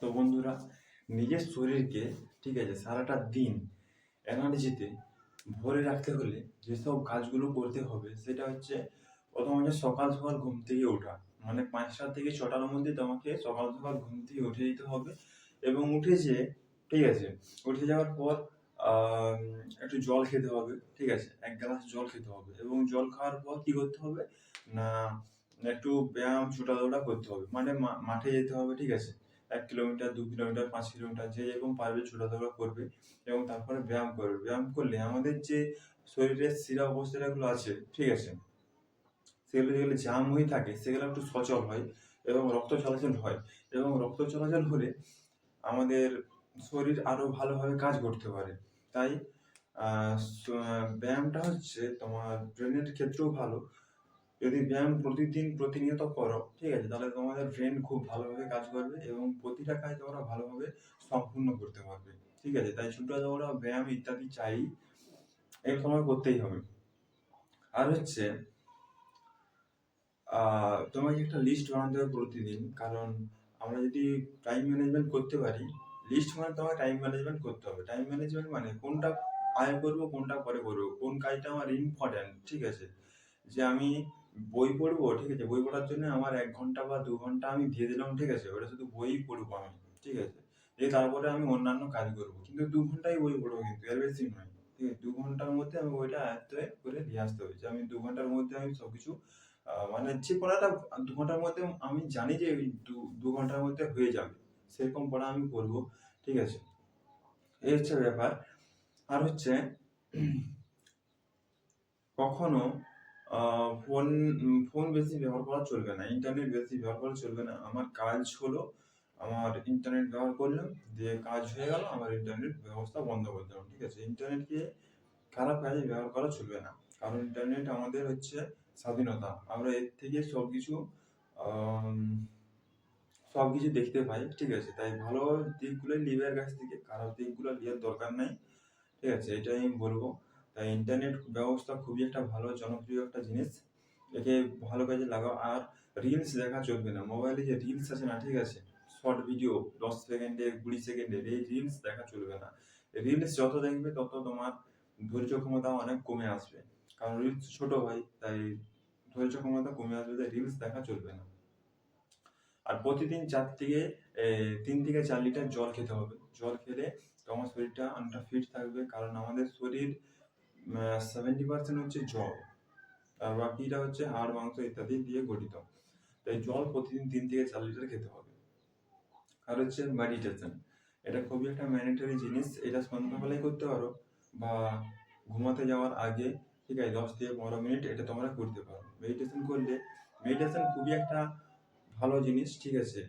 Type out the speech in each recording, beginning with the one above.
তো বন্ধুরা, নিজের শরীরকে, ঠিক আছে, সারাটা দিন এনার্জিতে ভরে রাখতে হলে যেসব কাজগুলো করতে হবে, সেটা হচ্ছে প্রথম হচ্ছে সকাল সকাল ঘুম থেকে ওঠা। মানে পাঁচটা থেকে ছটার মধ্যে তোমাকে সকাল সকাল ঘুম থেকে উঠে দিতে হবে এবং উঠে যে, ঠিক আছে, উঠে যাওয়ার পর একটু জল খেতে হবে, ঠিক আছে, এক গ্লাস জল খেতে হবে এবং জল খাওয়ার পর কি করতে হবে? না, একটু ব্যায়াম ছোটাদৌড়া করতে হবে। মানে মাঠে যেতে হবে, ঠিক আছে। এক কিলোমিটার, দু কিলোমিটার, পাঁচ কিলোমিটার যে যেরকম পারবে ছোটাদৌড়া করবে এবং তারপরে ব্যায়াম করবে। ব্যায়াম করলে আমাদের যে শরীরের শিরা অবস্থাগুলো আছে, ঠিক আছে? সেগুলো যেগুলো জাম হয়ে থাকে, সেগুলো একটু সচল হয় এবং রক্ত চলাচল হয়। এবং রক্ত চলাচল হলে আমাদের শরীর আরও ভালোভাবে কাজ করতে পারে। তাই ব্যায়ামটা হচ্ছে তোমার ব্রেনের ক্ষেত্রেও ভালো। যদি ব্যায়াম প্রতিদিন প্রতিনিয়ত করো, ঠিক আছে, তাহলে তোমাদের ব্রেন খুব ভালোভাবে কাজ করবে এবং প্রতিটা কাজ তোমরা ভালোভাবে সম্পূর্ণ করতে পারবে, ঠিক আছে? তাই ছোটো দৌড়া, ব্যায়াম ইত্যাদি চাই এই সময় করতেই হবে। আর হচ্ছে তোমাকে একটা লিস্ট বানাতে হবে প্রতিদিন, কারণ আমরা যদি টাইম ম্যানেজমেন্ট করতে পারি লিস্ট মানে তোমাকে টাইম ম্যানেজমেন্ট করতে হবে। টাইম ম্যানেজমেন্ট মানে কোনটা আগে করব, কোনটা পরে করব, কোন কাজটা আমার ইম্পর্ট্যান্ট ঠিক আছে? যে আমি বই পড়ব ঠিক আছে? বই পড়ার জন্য আমার এক ঘণ্টা বা দু ঘণ্টা আমি দিয়ে দিলাম ঠিক আছে? ওটা শুধু বই পড়ব আমি ঠিক আছে? দিয়ে তারপরে আমি অন্যান্য কাজ করব। কিন্তু দু ঘন্টাই বই পড়ব কিন্তু এর বেশি নয়। ঠিক আছে? দু ঘণ্টার মধ্যে আমি বইটা আয়ত্ত করে নিয়ে আসতে যে আমি দু ঘণ্টার মধ্যে আমি সবকিছু আহ, মানে যে পড়াটা দু ঘণ্টার মধ্যে আমি জানি যে দু ঘণ্টার মধ্যে হয়ে যাবে সেরকম পড়া আমি করব ঠিক আছে? এই হচ্ছে ব্যাপার। আর হচ্ছে কখনো ফোন ফোন বেশি ব্যবহার করা চলবে না। ইন্টারনেট বেশি ব্যবহার করা চলবে না। আমার কাজ হলো, আমার ইন্টারনেট ব্যবহার করলাম, দিয়ে কাজ হয়ে গেল, আমার ইন্টারনেট ব্যবস্থা বন্ধ করে দিলাম, ঠিক আছে? ইন্টারনেটকে খারাপ কাজে ব্যবহার করা চলবে না। কারণ ইন্টারনেট আমাদের হচ্ছে স্বাধীনতা। আমরা এর থেকে সব কিছু সব কিছু দেখতে পাই, ঠিক আছে? তাই ভালো দিকগুলো লিবের কাছ থেকে, খারাপ দিকগুলো লিয়ার দরকার নাই, ঠিক আছে? এটাই আমি বলব। তাই ইন্টারনেট ব্যবস্থা খুবই একটা ভালো, জনপ্রিয় একটা জিনিস। একে ভালো কাজে লাগাও। আর রিলস দেখা চলবে না। মোবাইলে যে রিলস আছে না, ঠিক আছে? শর্ট ভিডিও দশ সেকেন্ডের কুড়ি সেকেন্ডের এই রিলস দেখা চলবে না। রিলস যত দেখবে, তত তোমার ধৈর্য ক্ষমতা অনেক কমে আসবে। কারণ রিলস ছোট হয়, তাই ধৈর্য ক্ষমতা কমে আসবে, তাই রিলস দেখা চলবে না। আর প্রতিদিন চার থেকে তিন থেকে চার লিটার জল খেতে হবে। জল খেলে তোমার শরীরটা অনেকটা ফিট থাকবে। কারণ আমাদের শরীর সেভেন্টি পার্সেন্ট হচ্ছে জল, আর বাকিটা হচ্ছে হাড়, মাংস ইত্যাদি দিয়ে গঠিত। তাই জল প্রতিদিন তিন থেকে চার লিটার খেতে হবে। আর হচ্ছে মেডিটেশন এটা খুবই একটা ম্যান্ডেটরি জিনিস, এটা সন্ধ্যাবেলায় করতে পারো বা ঘুমাতে যাওয়ার আগে, ঠিক আছে, দশ থেকে পনেরো মিনিট এটা তোমরা করতে পারো। মেডিটেশন করলে মেডিটেশন খুবই একটা ভালো জিনিস, ঠিক আছে।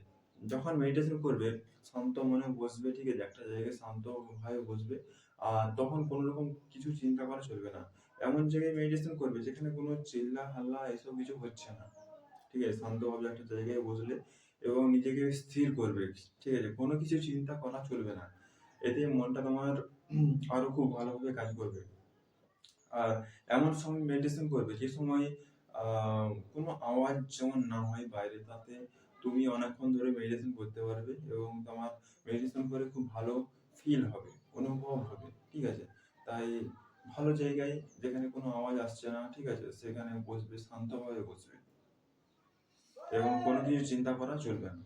যখন মেডিটেশন করবে, শান্ত মনে বসবে, ঠিক আছে, একটা জায়গায় শান্তভাবে বসবে তখন কোনো রকম কিছু চিন্তা করা চলবে না। এমন জায়গায় মেডিটেশন করবে যেখানে কোনো চিল্লা হাল্লা এসব কিছু হচ্ছে না। ঠিক আছে? শান্তভাবে একটা জায়গায় বসলে এবং নিজেকে স্থির করবে। ঠিক আছে? কোনো কিছু চিন্তা করা চলবে না। এতে মনটা তোমার উম, আরও খুব ভালোভাবে কাজ করবে। আর এমন সময় মেডিটেশন করবে যে সময় কোনো আওয়াজ যেমন না হয় বাইরে তাতে তুমি অনেকক্ষণ ধরে মেডিটেশন করতে পারবে এবং তোমার মেডিটেশন করে খুব ভালো ফিল হবে, অনুভব হবে, ঠিক আছে? তাই ভালো জায়গায় যেখানে কোনো আওয়াজ আসছে না, ঠিক আছে? সেখানে বসবে, শান্তভাবে বসবে। এবং কোনো কিছু চিন্তা করা চলবে না,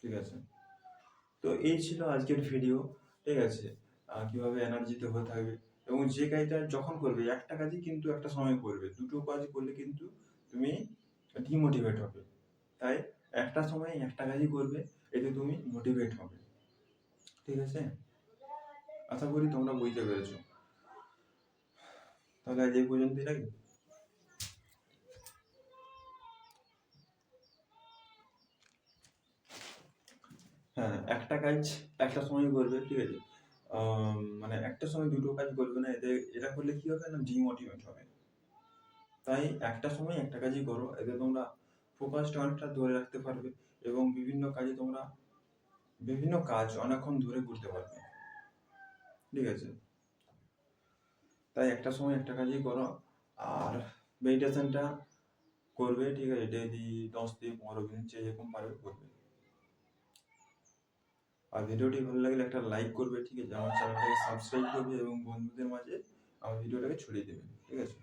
ঠিক আছে? তো এই ছিল আজকের ভিডিও ঠিক আছে? কীভাবে এনার্জিতে হয়ে থাকবে? এবং যে কাজটা যখন করবে একটা কাজই কিন্তু একটা সময় করবে। দুটো কাজ করলে কিন্তু তুমি ডিমোটিভেট হবে। তাই একটা সময় একটা কাজই করবে, এতে তুমি মোটিভেট হবে। ঠিক আছে? আশা করি তোমরা বুঝতে পেরেছ। তাহলে আজ এই পর্যন্তই নাকি হ্যাঁ একটা কাজ, একটা সময় করবে, ঠিক আছে? মানে একটা সময় দুটো কাজ করবে না, এতে এটা করলে কি হবে না? ডিমোটিভেট হবে। তাই একটা সময় একটা কাজই করো, এতে তোমরা ফোকাসটা অনেকটা ধরে রাখতে পারবে এবং বিভিন্ন কাজে তোমরা বিভিন্ন কাজ অনেকক্ষণ ধরে করতে পারবে। ঠিক আছে? তাই একটা সময় একটা কাজই করো। আর মেডিটেশনটা করবে, ঠিক আছে? ডেলি দশ থেকে পনেরো দিন মিনিট যেরকম পারবে করবে। আর ভিডিওটি ভালো লাগলে একটা লাইক করবে, ঠিক আছে? আমার চ্যানেলটাকে সাবস্ক্রাইব করবে এবং বন্ধুদের মাঝে আমার ভিডিওটাকে ছড়িয়ে দেবে, ঠিক আছে?